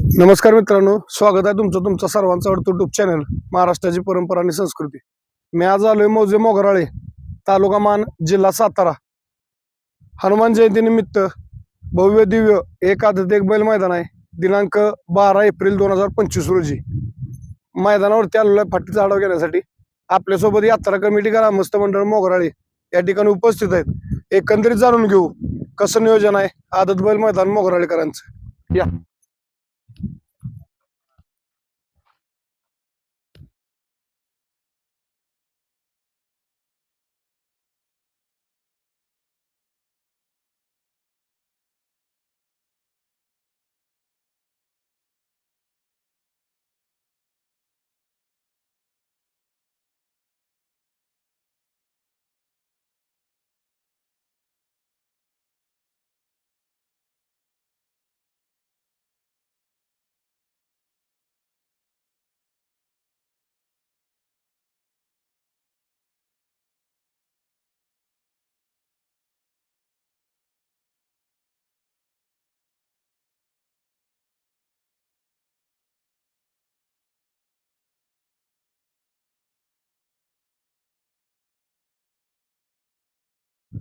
नमस्कार मित्रांनो स्वागत आहे तुमचं तुमचं सर्वांचं आवडतं युट्यूब चॅनल महाराष्ट्राची परंपरा आणि संस्कृती. मी आज आलोय मौजे मोगराळे तालुका मान जिल्हा सातारा. हनुमान जयंतीनिमित्त भव्य दिव्य एक आदत एक बैल मैदान आहे. दिनांक बारा एप्रिल दोन हजार पंचवीस रोजी. मैदानावरती आलेलो आहे फाटीचा आढावा घेण्यासाठी. आपल्यासोबत यात्रा कमिटी ग्रामस्थ मंडळ मोगराळे या ठिकाणी उपस्थित आहेत. एकंदरीत जाणून घेऊ कसं नियोजन आहे आदत बैल मैदान मोगराळेकरांचं. या.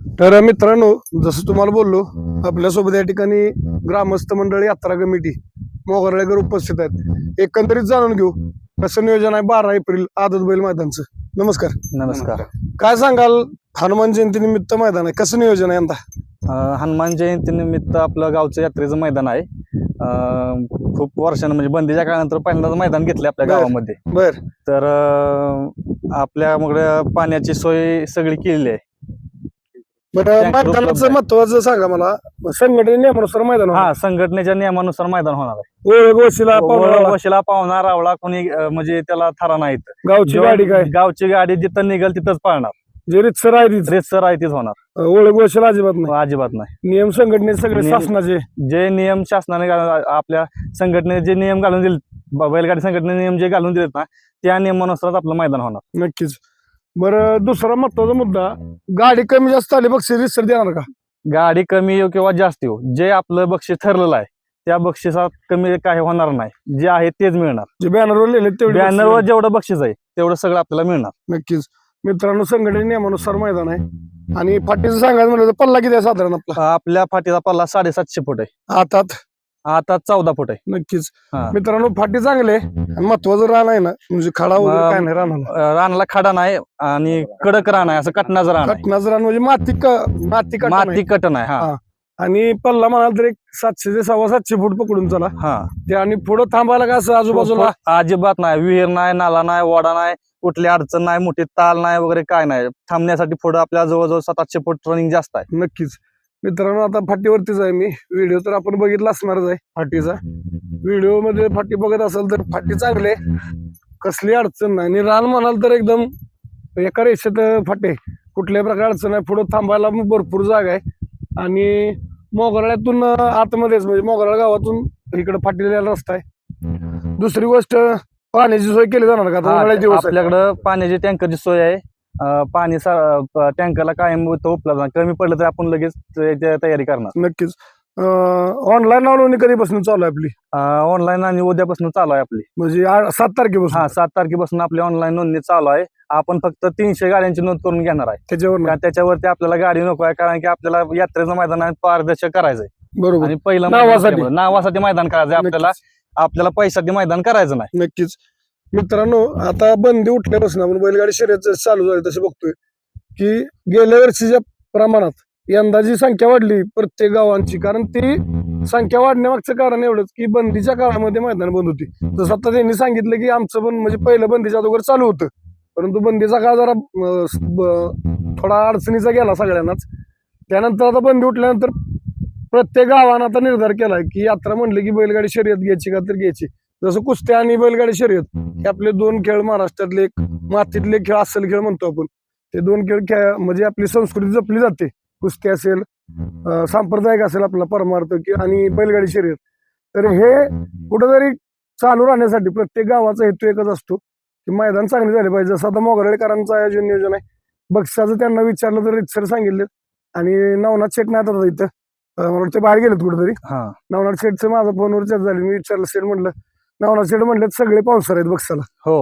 तर मित्रांनो जसं तुम्हाला बोललो आपल्यासोबत या ठिकाणी ग्रामस्थ मंडळ यात्रा कमिटी मोगराळेकर उपस्थित आहेत. एकंदरीत जाणून घेऊ कसं नियोजन आहे बारा एप्रिल आदत बैल मैदानचं. नमस्कार. नमस्कार. काय सांगाल हनुमान जयंती निमित्त मैदान आहे? कसं नियोजन आहे यंदा? अं, हनुमान जयंतीनिमित्त आपलं गावचं यात्रेचं मैदान आहे. अं, खूप वर्षानं म्हणजे बंदीच्या काळानंतर पहिल्यांदाच मैदान घेतलं आपल्या बर. गावामध्ये. बर. तर अं, आपल्याकडे पाण्याची सोय सगळी केलेली आहे. बरं Tanker उपलब्ध मैदानाचं आहे. महत्वाचं सांगा मला. संघटने नियमानुसार मैदान होणार. हा संघटनेच्या नियमानुसार मैदान होणार आहे. ओळख वशिला पावणारा, वशिला पावना रावळा कोणी अं, म्हणजे त्याला थरा नाहीत. गावची गाडी काय? गावची गाडी जिथं निघल तिथंच पाळणार. जे रितसर आहे तीच. रेसर आहे तीच होणार. ओळख वशिला अजिबात नाही. अजिबात नाही. नियम संघटने सगळे नियम- शासनाचे. जे नियम शासनाने घाल- आपल्या संघटनेने जे नियम घालून दिले ब- बैलगाडी संघटनेने नियम जे घालून दिलेत ना त्या नियमानुसार आपलं मैदान होणार. नक्कीच. बरं दुसरा महत्त्वाचा मुद्दा गाडी कमी जास्त आली बक्षीस रितसर देणार का? गाडी कमी येऊ किंवा जास्त येऊ जे आपलं बक्षीस ठरलेलं आहे त्या बक्षिसात कमी काही होणार नाही. जे आहे तेच मिळणार. जे बॅनरवर लिहिले तेवढे बॅनरवर जेवढं बक्षीस आहे तेवढं सगळं आपल्याला मिळणार. नक्कीच. मित्रांनो संघटने नियमानुसार मैदान आहे. आणि फाटीचं सांगायचं म्हणलं तर पल्ला किती आहे साधारण आपला? आपल्या फाटीचा पल्ला साडेसातशे फूट आहे. हातात आता चौदा फूट आहे. नक्कीच. हा. मित्रांनो फाटी चांगले आहे. आणि महत्वाचं रान आहे ना म्हणजे खडा वगैरे मग- काय नाही राहणार अं, रानाला खडा नाही आणि कडक रान आहे असं कटनाचं रान आहे. कटनाचं रान म्हणजे माती क- माती कट माती कटन आहे हा. हा. आणि पल्ला म्हणाल तर एक सातशे ते सव्वा सातशे फूट पकडून चला. हा. ते आणि पुढं थांबायला का असं आजूबाजूला? अजिबात नाही. विहीर नाही नाला नाही वाडा नाही कुठली अडचण नाही मोठी ताल नाही वगैरे काय नाही. थांबण्यासाठी पुढे आपल्या जवळजवळ सात आठशे फूट रनिंग जास्त आहे. नक्कीच. मित्रांनो आता फाटीवरतीच आहे मी. व्हिडिओ तर आपण बघितला असणारच आहे फाटीचा. व्हिडिओमध्ये फाटी बघत असाल तर फाटी चांगली. कसली अडचण नाही. आणि रान म्हणाल तर एकदम एका रेषेत फाटे कुठल्याही प्रकार अडचण नाही. पुढे थांबायला भरपूर जागा आहे. आणि मोगराळ्यातून आतमध्येच म्हणजे मोगराळ गावातून इकडे फाटीला रस्ता आहे. दुसरी गोष्ट पाण्याची सोय केली जाणार का. आपल्याकडं पाण्याची टँकरची सोय आहे. पाणी टँकरला कायम उपलब्ध. कमी पडलं तर आपण लगेच तयारी करणार. नक्कीच. ऑनलाईन नोंदणी कधीपासून चालू आहे आपली? ऑनलाईन आणि उद्यापासून चालू आहे आपली. म्हणजे सात तारखेपासून? हा सात तारखेपासून आपली ऑनलाईन नोंदणी चालू आहे. आपण फक्त तीनशे गाड्यांची नोंद करून घेणार आहे. त्याच्यावर त्याच्यावरती आपल्याला गाडी नको आहे. कारण की आपल्याला यात्रेचं मैदान पारदर्शक करायचंय. बरोबर. आणि पहिलं नावासाठी. नावासाठी मैदान करायचंय आपल्याला. आपल्याला पैशासाठी मैदान करायचं नाही. नक्कीच. मित्रांनो आता बंदी उठल्यापासून आपण बैलगाडी शर्यत जसं चालू झाली तसं बघतोय की गेल्या वर्षीच्या प्रमाणात यंदा जी संख्या वाढली प्रत्येक गावांची कारण ती संख्या वाढण्यामागचं कारण एवढंच की बंदीच्या काळामध्ये मैदान बंद होती. जसं आता त्यांनी सांगितलं की आमचं पण म्हणजे पहिलं बंदीच्या अगोदर चालू होतं. परंतु बंदीचा काळ जरा थोडा अडचणीचा गेला सगळ्यांनाच. त्यानंतर आता बंदी उठल्यानंतर प्रत्येक गावानं आता निर्धार केलाय की यात्रा म्हणली की बैलगाडी शर्यत घ्यायची का तर घ्यायची. जसं कुस्त्या आणि बैलगाडी शर्यत हे आपले दोन खेळ महाराष्ट्रातले एक मातीतले खेळ असेल खेळ म्हणतो आपण. ते दोन खेळ खेळ म्हणजे आपली संस्कृती जपली जाते. कुस्ती असेल सांप्रदायिक असेल आपला परमार्थ कि- आणि बैलगाडी शर्यत. तर हे कुठेतरी चालू राहण्यासाठी प्रत्येक गावाचा हेतू एकच असतो की मैदान चांगले झाले पाहिजे. जसं आता मोगरेकरांचं आयोजन नियोजन आहे. बक्षाचं त्यांना विचारलं तर सर सांगितलं आणि नवनाथ शेट नाही आता इथं. मला वाटतं बाहेर गेलेत कुठेतरी. हा. नवनाथ शेठचं माझा फोनवर चर्चा झाली. मी विचारलं शेठ म्हणलं नवनाथ शेठ म्हणलं सगळे पावसार आहेत बक्षाला हो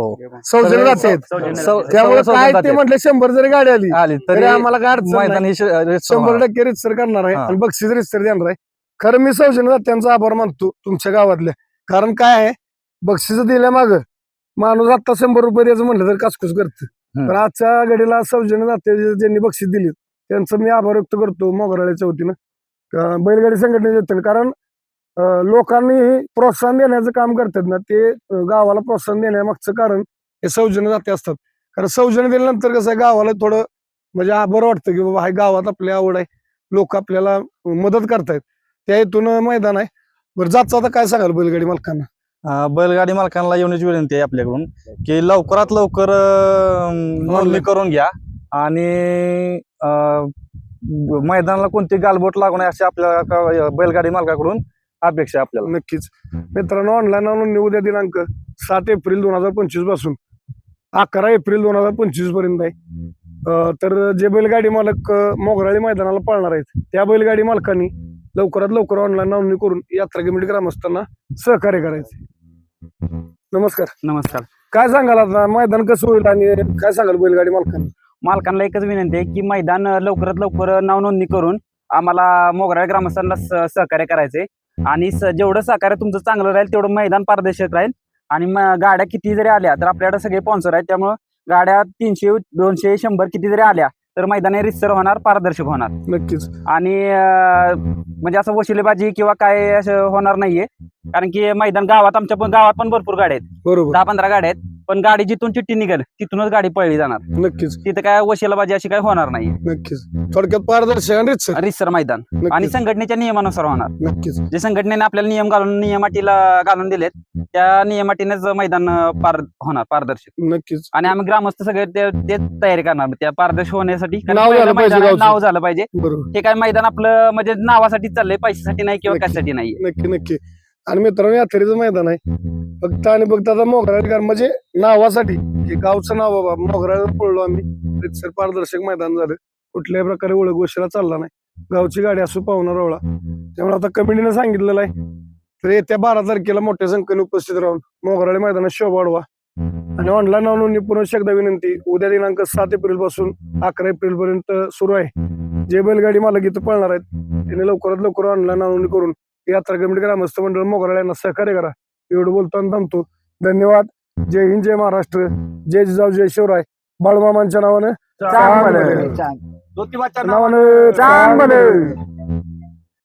सौजन्य जाते सौ-. त्यामुळे काय जाते. ते म्हटलं शंभर जरी गाडी आली आली तरी तरी आम्हाला काय अडचण नाही. मैदान हे श- रेस शंभर होणार. टक्के रितसर करणार आहे हा. आणि बक्षीस रितसर देणार आहे खरं मी सौजन्य त्यांचा आभार मानतो तुमच्या गावातल्या कारण काय आहे बक्षीस दिल्या माग माणूस आता शंभर रुपये द्यायचं म्हणलं तर कासकूस करतं हम्म. पण आजच्या घडीला सौजन्य जाते ज्यांनी बक्षीस दिली त्यांचं मी आभार व्यक्त करतो मोगराळ्याच्या वतीनं बैलगाडी संघटनेच्या वतीनं कारण लोकांनी प्रोत्साहन देण्याचं काम करतात ना ते गावाला प्रोत्साहन देण्यामागचं कारण हे सौजन्य जाते असतात. कारण सौजन्य दिल्यानंतर कसं गावाला थोडं म्हणजे बरं वाटतं की बाबा हा गावात आपली आवड आहे. लोक आपल्याला मदत करतायत. त्या हेतून मैदान आहे. बरं जात आता काय सांगाल बैलगाडी मालकांना? बैलगाडी मालकांना येऊनच विनंती आहे आपल्याकडून की लवकरात लवकर नोंदणी करून घ्या आणि अं, मैदानाला कोणती गालबोट लागू नये अशी आपल्या बैलगाडी मालकाकडून अपेक्षा आहे आपल्याला. नक्कीच. मित्रांनो ऑनलाईन नोंदणी उद्या दिनांक सात एप्रिल दोन हजार पंचवीसपासून अकरा एप्रिल दोन हजार पंचवीसपर्यंत आहे. अं, तर जे बैलगाडी मालक मोगराळी मैदानाला पाळणार आहेत त्या बैलगाडी मालकांनी लवकरात लवकर ऑनलाईन नोंदणी करून यात्रा कमिटी ग्रामस्थांना सहकार्य करायचे. नमस्कार. नमस्कार. काय सांगाल आता? मैदान कसं होईल आणि काय सांगाल बैलगाडी मालकांना? मालकांना एकच विनंती आहे की मैदान लवकरात लवकर नाव नोंदणी करून आम्हाला मोगरा ग्रामस्थांना सहकार्य करायचे आणि जेवढं सहकार्य तुमचं चांगलं राहील तेवढं मैदान पारदर्शक राहील. आणि गाड्या किती जरी आल्या तर आपल्याकडे सगळे स्पॉन्सर आहेत. त्यामुळं गाड्या तीनशे दोनशे शंभर किती जरी आल्या तर मैदान रितसर होणार पारदर्शक होणार. नक्कीच. आणि म्हणजे असं वशिलेबाजी किंवा काय असं होणार नाहीये. कारण की मैदान गावात आमच्या पण गावात पण भरपूर गाड्या आहेत. बरोबर. दहा पंधरा गाड्या आहेत. पण गाडी जिथून चिठ्ठी निघेल तिथूनच गाडी पळली जाणार. नक्कीच. तिथं काय वशिलाबाजी अशी काय होणार नाही. नक्कीच. थोडक्यात पारदर्शक आणि रीतसर. रिसर मैदान. आणि संघटनेच्या नियमानुसार होणार. नक्कीच. जे संघटनेने आपल्याला नियम घालून नियमाटीला घालून दिलेत त्या नियमाटीनेच मैदान अं, पार होणार पारदर्शक. नक्कीच. आणि आम्ही ग्रामस्थ सगळे ते तयारी करणार. त्या पारदर्शक होण्यासाठी कारण नाव पहिलं झालं पाहिजे मैदान आहे, गावचं. नाव झालं पाहिजे. बरोबर. हे काय मैदान आपलं म्हणजे नावासाठी चाललंय पैशासाठी नाही किंवा नक्की. कशासाठी नाही. नक्की नक्की. आणि मित्रांनो यात्रेचं मैदान आहे. फक्त आणि फक्त आता मोगराळ म्हणजे नावासाठी हे गावचं नाव बाबा मोगराळ पडलो आम्ही. रितसर पारदर्शक मैदान झालं. कुठल्याही प्रकारे ओळख गोष्टीला चालला नाही. गावची गाडी असू पाहुणा रोवळा. त्यामुळे आता कमिटीने सांगितलेलं आहे. तर येत्या बारा तारखेला मोठ्या संख्येने उपस्थित राहून मोगराळे मैदानात शोभा वाढवा. आणि ऑनलाईन नोंदणी पुन्हा एकदा विनंती उद्या दिनांक सात एप्रिलपासून अकरा एप्रिल पर्यंत सुरू आहे. जे बैलगाडी मालक इथं पळणार आहेत त्यांनी लवकरात लवकर ऑनलाईन नोंदणी करून यात्रा कमिटी ग्रामस्थ मंडळ मोगराळ यांना सहकार्य करा. एवढं बोलतो आणि थांबतो. धन्यवाद. जय हिंद जय महाराष्ट्र. जय जिजाऊ जय शिवराय. बाळमामांच्या नावानं नावानं चांगलं